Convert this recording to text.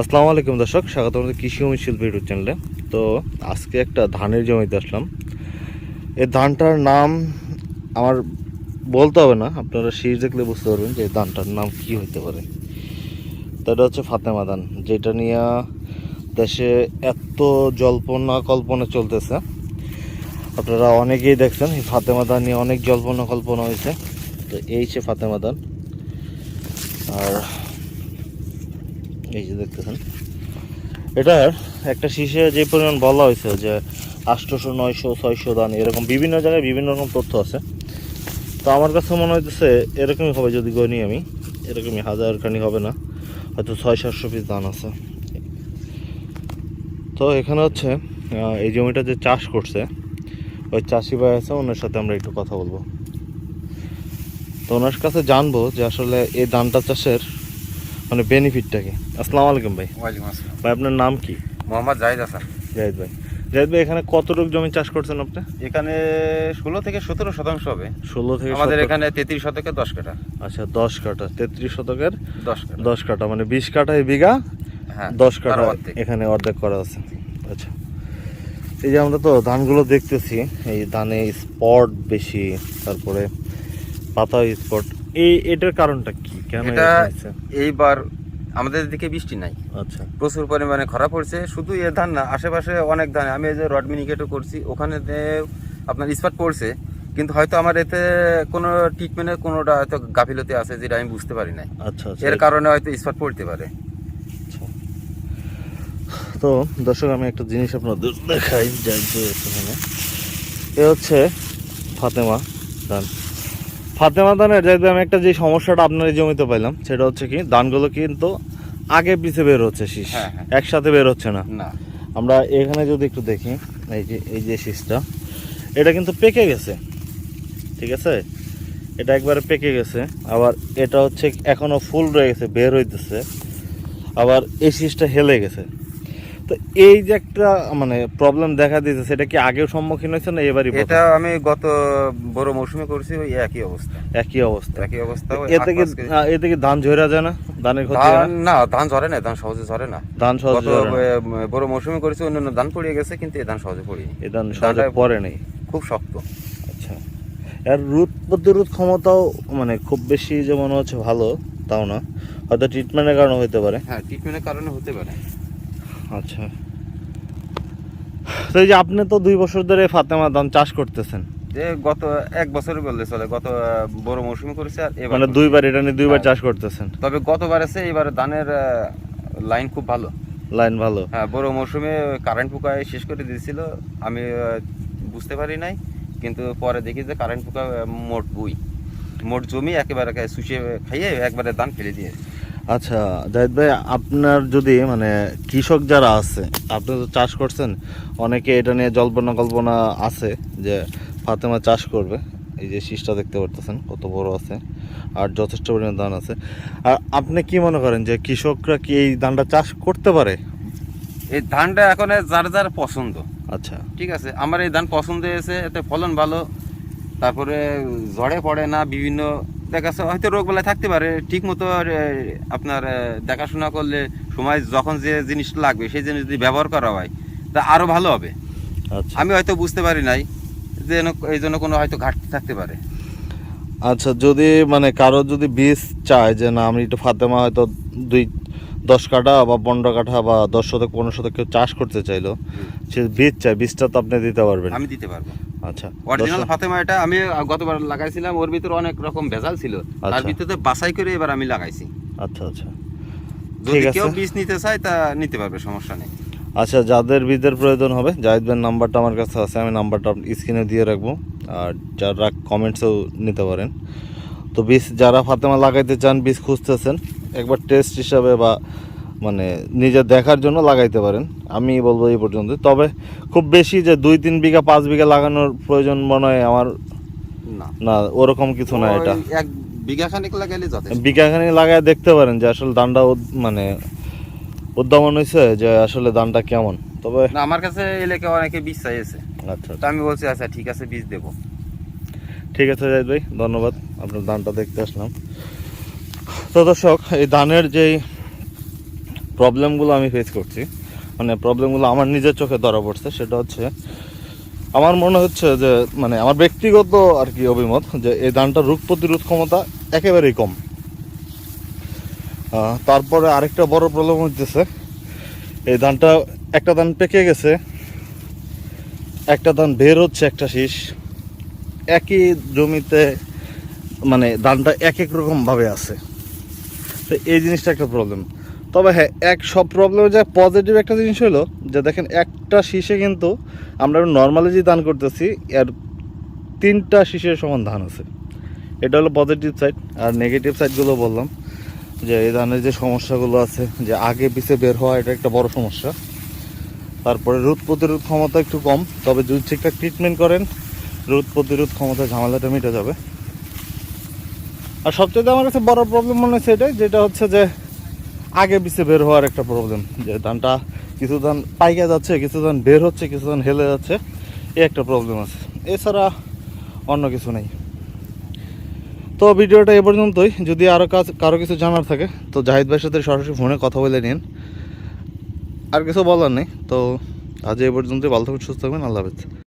আসসালামু আলাইকুম দর্শক, স্বাগত আমাদের কৃষি ভূমি শিল্প ইউটিউব চ্যানেলে তো আজকে একটা ধানের জমিতে আসলাম। এই ধানটার নাম আমার বলতে হবে না, আপনারা শীষ দেখলে বুঝতে পারবেন যে ধানটার নাম কি হতে পারে। তো এটা হচ্ছে ফাতেমা ধান, যেটা নিয়ে দেশে এত জল্পনা কল্পনা চলতেছে। আপনারা অনেকেই দেখছেন, এই ফাতেমা ধান নিয়ে অনেক জল্পনা কল্পনা হয়েছে। তো এই সে ফাতেমা ধান। আর এই যে দেখতেছেন। এটার একটা শীষে যে পরিমাণ বলা হয়েছে যে আষ্টশো নয়শো, ছয়শো দান, এরকম বিভিন্ন জায়গায় বিভিন্ন রকম তথ্য আছে। তো আমার কাছে মনে হইতেছে এরকমই হবে যদি গণি আমি, এরকমই হাজার খানি হবে না, হয়তো ছয় সাতশো পিস দান আছে। তো এখানে হচ্ছে এই জমিটা যে চাষ করছে, ওই চাষি ভাই আছে, ওনার সাথে আমরা একটু কথা বলব। তো ওনার কাছে জানব যে আসলে এই ধানটা চাষের মানে বেনিফিটটা কি আসসালামু আলাইকুম ভাই। ওয়ালাইকুম আসসালাম। ভাই আপনার নাম কি? মোহাম্মদ জাহিদ হাসান। জাহিদ ভাই। জাহিদ ভাই এখানে কতটুকু জমি চাষ করছেন আপনি? এখানে ষোলো থেকে সতেরো শতাংশ হবে। ষোলো থেকে আমাদের এখানে তেত্রিশ শতকে দশ কাঠা। আচ্ছা দশ কাঠা তেত্রিশ শতকের দশ দশ কাঠা মানে বিশ কাঠায় বিঘা হ্যাঁ দশ কাঠা। এখানে অর্ধেক করা আছে। আচ্ছা। এই যে আমরা তো ধানগুলো দেখতেছি এই ধানে স্পট বেশি তারপরে পাতা স্পট এই এটার কারণটা কি? কেন এটা এইবার আমাদের দিকে বৃষ্টি নাই। আচ্ছা। প্রচুর পরিমাণে খরা পড়ছে। শুধু এ ধান না আশেপাশে অনেক ধান। আমি এই যে রড মিনিকেটও করছি ওখানে আপনার স্পট পড়ছে কিন্তু হয়তো আমার এতে কোনো ট্রিটমেন্টের কোনোটা হয়তো গাফিলতি আছে যেটা আমি বুঝতে পারি নাই। আচ্ছা আচ্ছা। এর কারণে হয়তো স্পট পড়তে পারে। তো দর্শক আমি একটা জিনিস আপনাদের দেখাই যাই এখানে। এ হচ্ছে ফাতেমা ধান। ফাতেমা ধানের যাইতে আমি একটা যে সমস্যাটা আপনার এই জমিতে পাইলাম সেটা হচ্ছে কি ধানগুলো কিন্তু আগে পিছে বের হচ্ছে শীষ হ্যাঁ, হ্যাঁ। একসাথে বের হচ্ছে না। না। আমরা এখানে যদি একটু দেখি এই যে এই যে শীষটা এটা কিন্তু পেকে গেছে ঠিক আছে? এটা একবারে পেকে গেছে আবার এটা হচ্ছে এখনও ফুল রয়ে গেছে বের হইতেছে আবার এই শীষটা হেলে গেছে। তো এই যে একটা মানে প্রবলেম দেখা দিয়েছে সেটা কি আগেও সম্মুখীন হয়েছে না এবারই এটা আমি গত বড় মৌসুমে করছি ওই একই অবস্থা। একই অবস্থা। একই অবস্থা এতে কি এতে কি ধান ঝরা যায় না? ধানের ক্ষতি না? ধান ঝরে না ধান সহজে ঝরে না। ধান সহজে বড় মৌসুমে করেছি অন্যান্য ধান পড়িয়ে গেছে কিন্তু এই ধান সহজে পড়িনি। এই ধান সহজে পরে নেই। খুব শক্ত। আচ্ছা। এর রোদ প্রতিরোধ ক্ষমতাও মানে খুব বেশি যে মনে হচ্ছে ভালো তাও না। হয়তো ট্রিটমেন্টের কারণে হতে পারে। হ্যাঁ ট্রিটমেন্টের কারণে হতে পারে। আচ্ছা। তো এই যে আপনি তো দুই বছর ধরে ফাতেমা ধান চাষ করতেছেন। যে গত এক বছর বললে চলে গত বড় মৌসুমে করেছি আর এবার মানে দুইবার এটা নিয়ে দুইবার হ্যাঁ। চাষ করতেছেন। তবে গতবার আছে এবার ধানের লাইন খুব ভালো। লাইন ভালো। হ্যাঁ বড় মৌসুমে কারেন্ট পোকায় শেষ করে দিয়েছিল আমি বুঝতে পারি নাই কিন্তু পরে দেখি যে কারেন্ট পোকা মোট বুই। মোট জমি একেবারে শুষে খাইয়ে একবারে ধান ফেলে দিয়ে আচ্ছা জাহিদ ভাই আপনার যদি মানে কৃষক যারা আছে আপনি তো চাষ করছেন অনেকে এটা নিয়ে জল্পনা কল্পনা আছে যে ফাতেমা চাষ করবে। এই যে শীষটা দেখতে পারতেছেন কত বড় আছে আর যথেষ্ট পরিমাণ ধান আছে। আর আপনি কি মনে করেন যে কৃষকরা কি এই ধানটা চাষ করতে পারে? এই ধানটা এখন যার যার পছন্দ। আচ্ছা। ঠিক আছে আমার এই ধান পছন্দ হয়েছে এতে ফলন ভালো তারপরে ঝড়ে পড়ে না বিভিন্ন দেখা হয়তো রোগ বেলায় থাকতে পারে ঠিক মতো আপনার দেখাশোনা করলে সময় যখন যে জিনিসটা লাগবে সেই জিনিস যদি ব্যবহার করা হয় তা আরও ভালো হবে। আচ্ছা। আমি হয়তো বুঝতে পারি নাই যে এই জন্য কোনো হয়তো ঘাটতি থাকতে পারে। আচ্ছা যদি মানে কারও যদি বীজ চায় যে না আমি একটু ফাতেমা হয়তো দুই দশ কাঠা বা পনেরো কাঠা বা দশ শতক পনেরো শতক কেউ চাষ করতে চাইলো সে বীজ চায় বীজটা তো আপনি দিতে পারবেন। আমি দিতে পারব। আচ্ছা অরিজিনাল ফাতেমা এটা আমি গতবার লাগাইছিলাম ওর ভিতরে অনেক রকম ভেজাল ছিল। তার আচ্ছা। ভিতরে বাছাই করে এবার আমি লাগাইছি। আচ্ছা আচ্ছা। যদি কেউ বীজ নিতে চায় তা নিতে পারবে সমস্যা নেই। আচ্ছা যাদের বীজের প্রয়োজন হবে জাহিদ ভাইয়ের নাম্বারটা আমার কাছে আছে আমি নাম্বারটা স্ক্রিনে দিয়ে রাখব। আর যারা কমেন্টসও নিতে পারেন। তো বীজ যারা ফাতেমা লাগাইতে চান বীজ খুঁজতেছেন একবার টেস্ট হিসাবে বা মানে নিজে দেখার জন্য লাগাইতে পারেন। আমি বলব এই পর্যন্ত। তবে খুব বেশি যে দুই তিন বিঘা পাঁচ বিঘা লাগানোর প্রয়োজন মনে হয় আমার না। না ওরকম কিছু না এটা। এক বিঘা খানিক লাগাইলে যথেষ্ট। বিঘাখানি লাগায় দেখতে পারেন যে আসলে উদ- মানে উদ্যমন হয়েছে যে আসলে ধানটা কেমন। তবে আমার কাছে এলাকা অনেকে বীজ চাইছে। আচ্ছা। তো আমি বলছি আচ্ছা ঠিক আছে বীজ দেবো। ঠিক আছে জাহিদ ভাই ধন্যবাদ। আপনার ধানটা দেখতে আসলাম। তো দর্শক এই ধানের যেই প্রবলেমগুলো আমি ফেস করছি। মানে প্রবলেমগুলো আমার নিজের চোখে ধরা পড়ছে, সেটা হচ্ছে আমার মনে হচ্ছে যে মানে আমার ব্যক্তিগত আর কি অভিমত যে, এই ধানটার রোগ প্রতিরোধ ক্ষমতা একেবারেই কম। তারপরে আরেকটা বড় প্রবলেম হচ্ছে এই ধানটা একটা ধান পেকে গেছে, একটা ধান বের হচ্ছে একটা শীষ, একই জমিতে মানে ধানটা এক এক রকম ভাবে আছে। তো এই জিনিসটা একটা প্রবলেম তবে হ্যাঁ এক সব প্রবলেমে যা পজিটিভ একটা জিনিস হলো যে দেখেন, একটা শীষে কিন্তু আমরা নর্মালি যে দান করতেছি, এর তিনটা শীষের সমান ধান আছে। এটা হলো পজিটিভ সাইড আর নেগেটিভ সাইডগুলো বললাম, যে এই ধানের যে সমস্যাগুলো আছে, যে আগে পিছে বের হওয়া, এটা একটা বড় সমস্যা। তারপরে রোদ প্রতিরোধ ক্ষমতা একটু কম, তবে যদি ঠিকঠাক ট্রিটমেন্ট করেন রোদ প্রতিরোধ ক্ষমতা ঝামেলাটা মিটে যাবে। আর সবচেয়ে আমার কাছে বড় প্রবলেম মনে হচ্ছে এটাই, যেটা হচ্ছে যে আগে পিছে বের হওয়ার একটা প্রবলেম যে ধানটা কিছু ধান পাইকা যাচ্ছে, কিছু ধান বের হচ্ছে, কিছু ধান হেলে যাচ্ছে, এই একটা প্রবলেম আছে। এছাড়া অন্য কিছু নেই। তো ভিডিওটা এ পর্যন্তই। যদি আরও কাজ, কারও কিছু জানার থাকে, তো জাহিদ ভাইয়ের সাথে সরাসরি ফোনে কথা বলে নিন। আর কিছু বলার নেই। তো আজ এ পর্যন্তই। ভালো থাকবেন সুস্থ থাকবেন আল্লাহ হাফেজ।